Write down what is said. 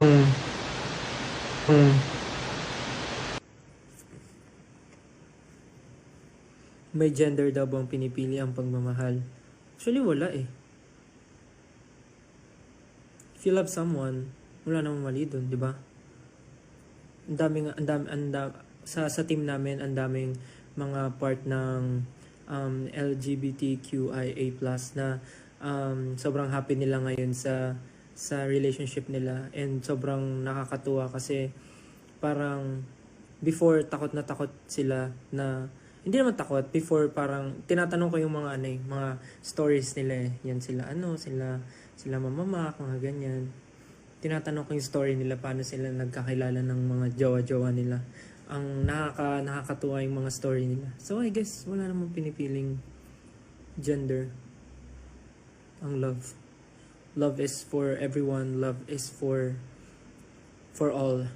May gender daw bang pinipili ang pagmamahal? Actually, wala eh. If you love someone, wala namang mali dun, di ba? Ang daming, ang dami, ang dami, sa, sa team namin, ang daming mga part ng um, LGBTQIA+, na um, sobrang happy nila ngayon sa sa relationship nila. And sobrang nakakatuwa kasi parang before takot na takot sila na hindi naman takot before parang tinatanong ko yung mga ano eh, mga stories nila eh. yan sila ano sila sila mamamak mga ganyan. Tinatanong ko yung story nila paano sila nagkakilala ng mga jowa-jowa nila. Ang nakaka nakakatuwa yung mga story nila. So I guess wala namang pinipiling gender ang love love is for everyone. Love is for for all